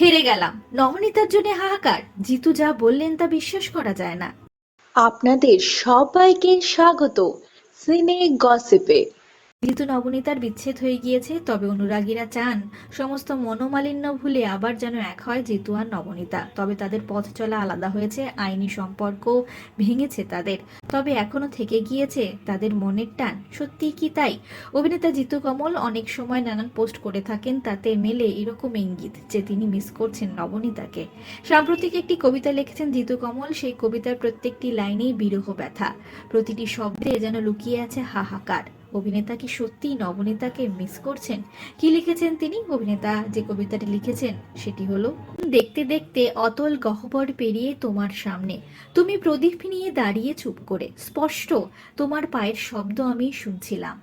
হেরে গেলাম। নবনীতার জন্য হাহাকার। জিতু যা বললেন তা বিশ্বাস করা যায় না। আপনাদের সবাইকে স্বাগত। সিনে গসিপে। জিতু নবনীতার বিচ্ছেদ হয়ে গিয়েছে, তবে অনুরাগীরা চান সমস্ত মনোমালিন্য ভুলে আবার যেন এক হয় জিতু আর নবনীতা। তবে তাদের পথ চলা আলাদা হয়েছে, আইনি সম্পর্ক ভেঙেছে তাদের। তবে এখনও থেকে গিয়েছে তাদের মনের টান। সত্যিই কি তাই? অভিনেতা জিতু কমল অনেক সময় নানান পোস্ট করে থাকেন, তাতে মেলে এরকম ইঙ্গিত যে তিনি মিস করছেন নবনীতাকে। সাম্প্রতিক একটি কবিতা লিখেছেন জিতু কমল, সেই কবিতার প্রত্যেকটি লাইনেই বিরহ ব্যথা। প্রতিটি শব্দে যেন লুকিয়ে আছে হাহাকার। অভিনেতা কি সত্যিই নবনীতাকে মিস করছেন? কি লিখেছেন তিনি? অভিনেতা যে কবিতাটি লিখেছেন, সেটি হলো, দেখতে দেখতে অতল গহ্বর পেরিয়ে তোমার সামনে। তুমি প্রদীপ নিয়ে দাঁড়িয়ে চুপ করে। স্পষ্ট, তোমার পায়ের শব্দ আমি শুনছিলাম।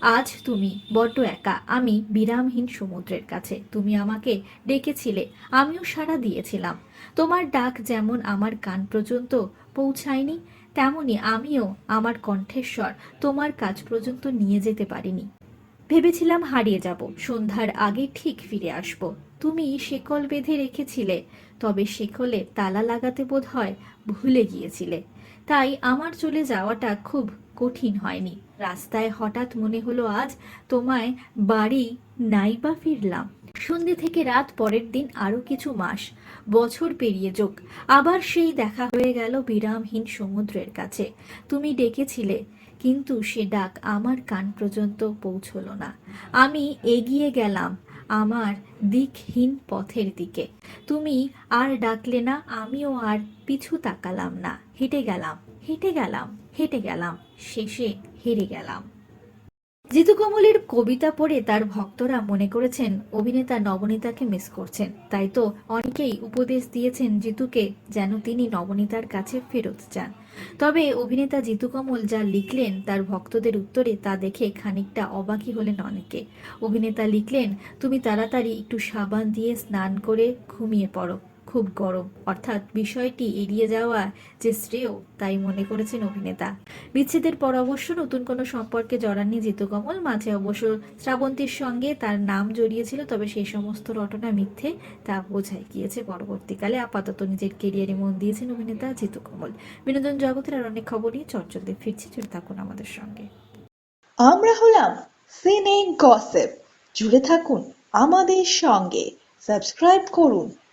আজ তুমি বড্ড একা। আমি বিরামহীন সমুদ্রের কাছে। তুমি আমাকে ডেকেছিলে। আমিও সাড়া দিয়েছিলাম। তোমার ডাক যেমন আমার কান পর্যন্ত পৌঁছায়নি তেমনি আমিও আমার কণ্ঠেশ্বর তোমার কাজ পর্যন্ত নিয়ে যেতে পারিনি। ভেবেছিলাম হারিয়ে যাব, সন্ধ্যার আগে ঠিক ফিরে আসব। তুমি শেকল বেঁধে রেখেছিলে, তবে শেকলে তালা লাগাতে বোধ হয় ভুলে গিয়েছিলে। তাই আমার চলে যাওয়াটা খুব কঠিন হয়নি। রাস্তায় হঠাৎ মনে হলো আজ তোমায় বাড়ি নাই বা ফিরলাম। সন্ধে থেকে রাত পরের দিন আরও কিছু মাস। বছর পেরিয়ে যোগ। আবার সেই দেখা হয়ে গেল বিরামহীন সমুদ্রের কাছে। তুমি ডেকেছিলে, কিন্তু সে ডাক আমার কান পর্যন্ত পৌঁছলো না। আমি এগিয়ে গেলাম। আমার দিকহীন পথের দিকে। তুমি আর ডাকলে না, আমিও আর পিছু তাকালাম না। হেঁটে গেলাম হেঁটে গেলাম হেঁটে গেলাম, শেষে হেরে গেলাম। জিতু কমলের কবিতা পড়ে তার ভক্তরা মনে করেছেন অভিনেতা নবনীতাকে মিস করছেন। তাই তো অনেকেই উপদেশ দিয়েছেন জিতুকে যেন তিনি নবনীতার কাছে ফেরত যান। তবে অভিনেতা জিতু কমল যা লিখলেন তার ভক্তদের উত্তরে তা দেখে খানিকটা অবাকই হলেন অনেকে। অভিনেতা লিখলেন, তুমি তাড়াতাড়ি একটু সাবান দিয়ে স্নান করে ঘুমিয়ে পড়ো। খুব গরম। অর্থাৎ বিষয়টি এড়িয়ে যাওয়া যে শ্রেয়, তাই মনে করেছেন অভিনেতা। বিচ্ছেদের পর অবশ্য নতুন কোনো সম্পর্কে জড়াননি জিতু কমল। মাঝে অবশ্য শ্রাবন্তীর সঙ্গে তার নাম জড়িয়েছিল, তবে সেই সমস্ত রটনা মিথ্যে তা বোঝাই গিয়েছে। পরবর্তীকালে আপাতত নিজের কেরিয়ারে মন দিয়েছেন অভিনেতা জিতু কমল। বিনোদন জগতের আর অনেক খবর নিয়ে চটচলতে ফিরছি। জুড়ে থাকুন আমাদের সঙ্গে। আমরা হলাম সিনে গসিপ জুড়ে থাকুন আমাদের সঙ্গে। সাবস্ক্রাইব করুন।